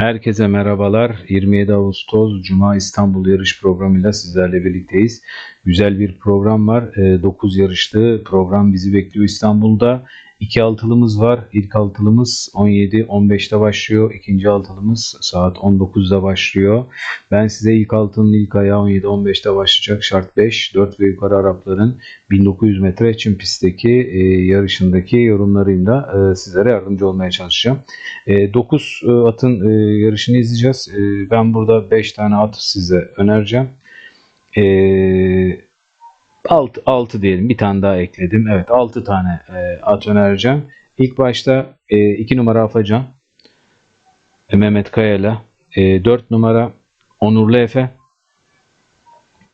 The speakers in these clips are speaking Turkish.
Herkese merhabalar. 27 Ağustos Cuma İstanbul yarış programıyla sizlerle birlikteyiz. Güzel bir program var. 9 yarışlı program bizi bekliyor İstanbul'da. İki altılımız var. İlk altılımız 17-15'te başlıyor. İkinci altılımız saat 19'da başlıyor. Ben size ilk altının ilk ayağı 17-15'te başlayacak. Şart 5, 4 ve yukarı Arapların 1900 metre çim pistteki e, yarışındaki yorumlarıyla e, sizlere yardımcı olmaya çalışacağım. 9 e, atın e, yarışını izleyeceğiz. E, ben burada 5 tane at size önereceğim. Eee 6, 6 diyelim. Bir tane daha ekledim. Evet 6 tane e, at önereceğim. İlk başta 2 e, numara Afacan. E, Mehmet Kaya'yla. E, 4 numara Onurlu Efe.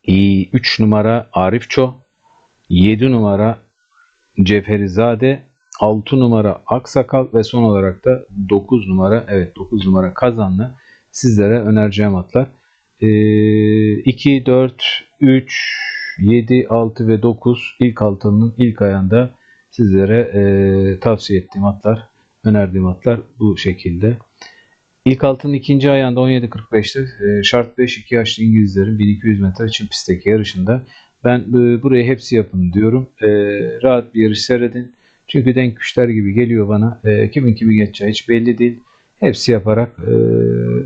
3 numara Arif Ço. 7 numara Ceferizade. 6 numara Aksakal ve son olarak da 9 numara evet 9 numara Kazanlı sizlere önereceğim atlar. E, 2, 4, 3, 7, 6 ve 9 ilk altının ilk ayağında sizlere e, tavsiye ettiğim atlar, önerdiğim atlar bu şekilde. İlk altının ikinci ayağında 17.45'te e, şart 5 2 yaşlı İngilizlerin 1200 metre çim pistteki yarışında ben e, buraya hepsi yapın diyorum. E, rahat bir yarış seyredin. Çünkü denk güçler gibi geliyor bana. E, kimin kimi geçeceği hiç belli değil. Hepsi yaparak e,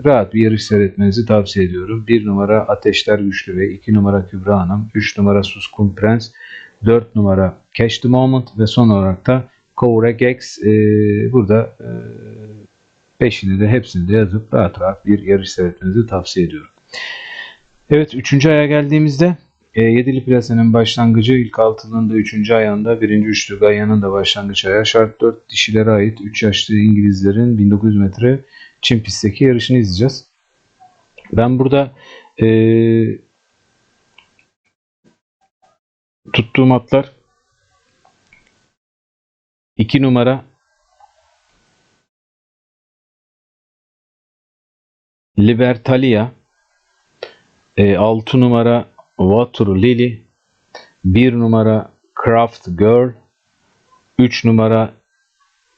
rahat bir yarış seyretmenizi tavsiye ediyorum. 1 numara Ateşler Güçlü ve 2 numara Kübra Hanım, 3 numara Suskun Prens, 4 numara Catch the Moment ve son olarak da Kovrek X. E, burada e, peşini de hepsini de yazıp rahat rahat bir yarış seyretmenizi tavsiye ediyorum. Evet 3. aya geldiğimizde e, Yedili Plasa'nın başlangıcı ilk altının da 3. ayağında 1. üçlü Ganya'nın da başlangıç ayağı şart 4 dişilere ait 3 yaşlı İngilizlerin 1900 metre Çin pistteki yarışını izleyeceğiz. Ben burada e, tuttuğum atlar 2 numara Libertalia 6 e, numara Water Lily 1 numara Craft Girl 3 numara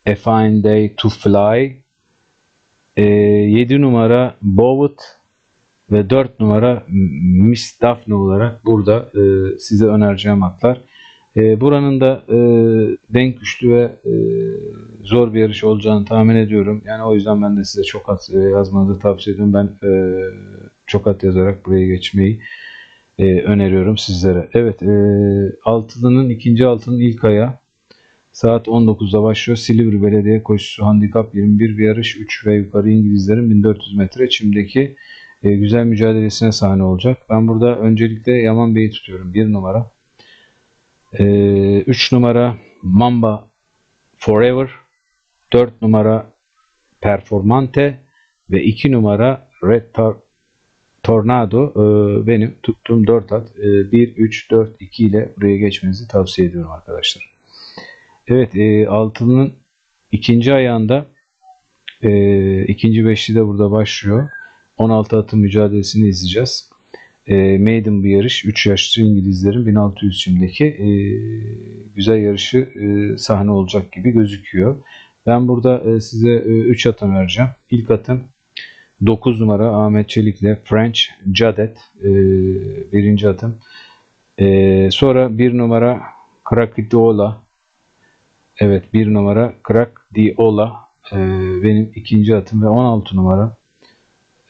A Fine Day to Fly e, 7 numara Bowet ve 4 numara Miss Daphne olarak burada e, size önereceğim atlar. E, buranın da e, denk güçlü ve e, zor bir yarış olacağını tahmin ediyorum. Yani o yüzden ben de size çok at e, yazmanızı tavsiye ediyorum. Ben e, çok at yazarak buraya geçmeyi e, öneriyorum sizlere. Evet, e, altılının ikinci altının ilk ayağı saat 19'da başlıyor. Silivri Belediye Koşusu Handikap 21 bir yarış 3 ve yukarı İngilizlerin 1400 metre çimdeki e, güzel mücadelesine sahne olacak. Ben burada öncelikle Yaman Bey'i tutuyorum. 1 numara. 3 e, numara Mamba Forever. 4 numara Performante ve 2 numara Red Tar Tornado e, benim tuttuğum 4 at. E, 1, 3, 4, 2 ile buraya geçmenizi tavsiye ediyorum arkadaşlar. Evet e, altının ikinci ayağında e, ikinci beşli de burada başlıyor. 16 atın mücadelesini izleyeceğiz. E, maiden bir yarış. 3 yaşlı İngilizlerin 1600 çimdeki e, güzel yarışı e, sahne olacak gibi gözüküyor. Ben burada e, size 3 e, at vereceğim. İlk atım 9 numara Ahmet Çelik'le French Cadet e, birinci atım. E, sonra 1 numara Krakitiola Evet bir numara Krak Diola e, benim ikinci atım ve 16 numara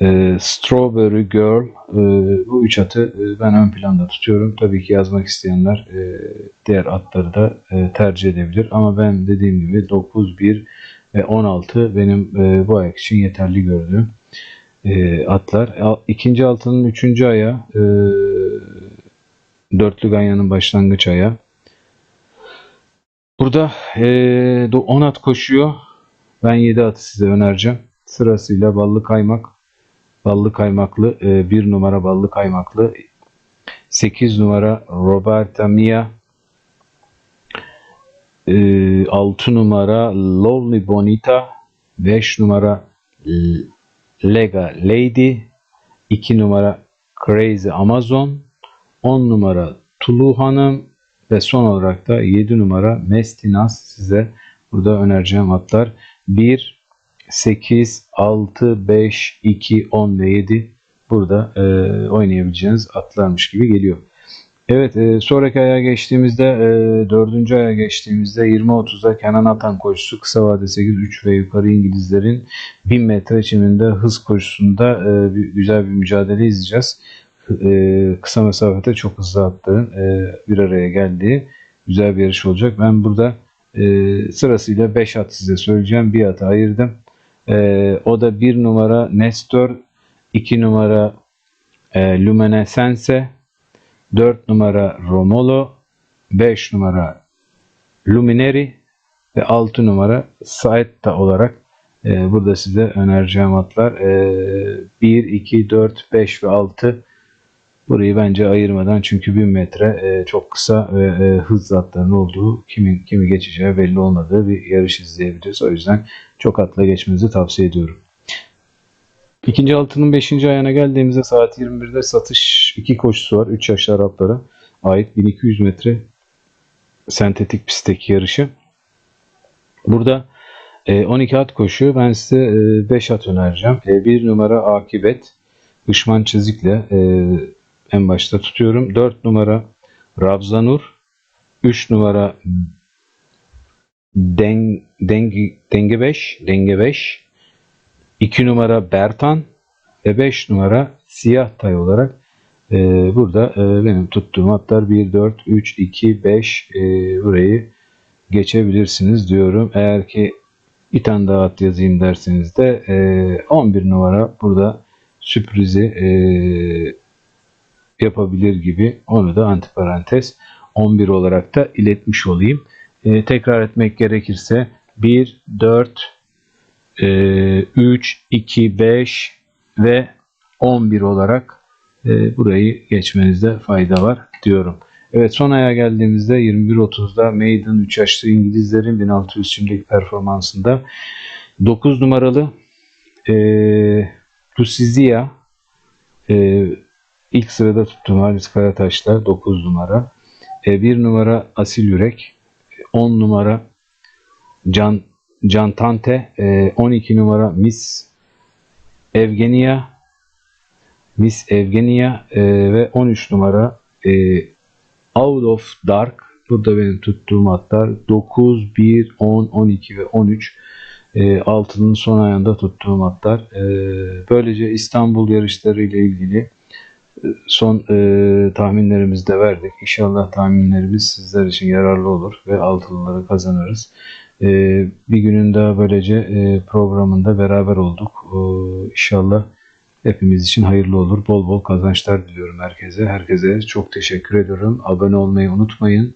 e, Strawberry Girl e, bu üç atı e, ben ön planda tutuyorum. Tabii ki yazmak isteyenler e, diğer atları da e, tercih edebilir. Ama ben dediğim gibi 9, 1 ve 16 benim e, bu ayak için yeterli gördüğüm e, atlar. İkinci altının üçüncü ayağı e, dörtlü ganyanın başlangıç ayağı. Burada e, 10 at koşuyor. Ben 7 atı size önereceğim. Sırasıyla ballı kaymak, ballı kaymaklı, e, 1 numara ballı kaymaklı, 8 numara Roberta Mia, e, 6 numara Lovely Bonita, 5 numara Lega Lady, 2 numara Crazy Amazon, 10 numara Tulu Hanım, ve son olarak da 7 numara Mestinas size burada önereceğim atlar. 1, 8, 6, 5, 2, 10 ve 7 burada e, oynayabileceğiniz atlarmış gibi geliyor. Evet e, sonraki aya geçtiğimizde e, dördüncü aya geçtiğimizde 20-30'da Kenan Atan koşusu kısa vade 8-3 ve yukarı İngilizlerin 1000 metre çiminde hız koşusunda e, bir, güzel bir mücadele izleyeceğiz. E, kısa mesafede çok hızlı attığın e, bir araya geldiği güzel bir yarış olacak. Ben burada e, sırasıyla 5 at size söyleyeceğim. Bir atı ayırdım. E, o da 1 numara Nestor, 2 numara e, Luminescence, 4 numara Romolo, 5 numara Lumineri ve 6 numara Saetta olarak e, burada size önereceğim atlar. E, 1, 2, 4, 5 ve 6 burayı bence ayırmadan çünkü 1000 metre e, çok kısa ve e, hız atlarının olduğu kimin kimi geçeceği belli olmadığı bir yarış izleyebiliriz. O yüzden çok atla geçmenizi tavsiye ediyorum. İkinci altının 5. ayağına geldiğimizde saat 21'de satış 2 koşusu var. 3 yaşlı Araplara ait 1200 metre sentetik pistteki yarışı. Burada e, 12 at koşuyor. Ben size 5 at önereceğim. 1 numara Akibet. Işman Çizik'le e, en başta tutuyorum. 4 numara Ravzanur. 3 numara Den, Dengi, Denge 5. Denge 5. 2 numara Bertan ve 5 numara Siyah Tay olarak e, burada e, benim tuttuğum atlar 1, 4, 3, 2, 5 e, burayı geçebilirsiniz diyorum. Eğer ki bir tane daha at yazayım derseniz de e, 11 numara burada sürprizi e, yapabilir gibi onu da antiparantez 11 olarak da iletmiş olayım. E, tekrar etmek gerekirse 1, 4, e, 3, 2, 5 ve 11 olarak e, burayı geçmenizde fayda var diyorum. Evet son aya geldiğimizde 21.30'da Maiden 3 yaşlı İngilizlerin 1600 şimdilik performansında 9 numaralı e, Tusizia e, ilk sırada tuttuğum Halis Karataş'la 9 numara. E, 1 numara Asil Yürek. 10 numara Can Cantante. E, 12 numara Miss Evgenia. Miss Evgenia e, ve 13 numara e, Out of Dark. Burada benim tuttuğum atlar 9, 1, 10, 12 ve 13. E, altının son ayında tuttuğum atlar. E, böylece İstanbul yarışları ile ilgili e, son e, tahminlerimizi de verdik. İnşallah tahminlerimiz sizler için yararlı olur ve altınları kazanırız. E, bir günün daha böylece e, programında beraber olduk. E, inşallah hepimiz için hayırlı olur. Bol bol kazançlar diliyorum herkese. Herkese çok teşekkür ediyorum. Abone olmayı unutmayın.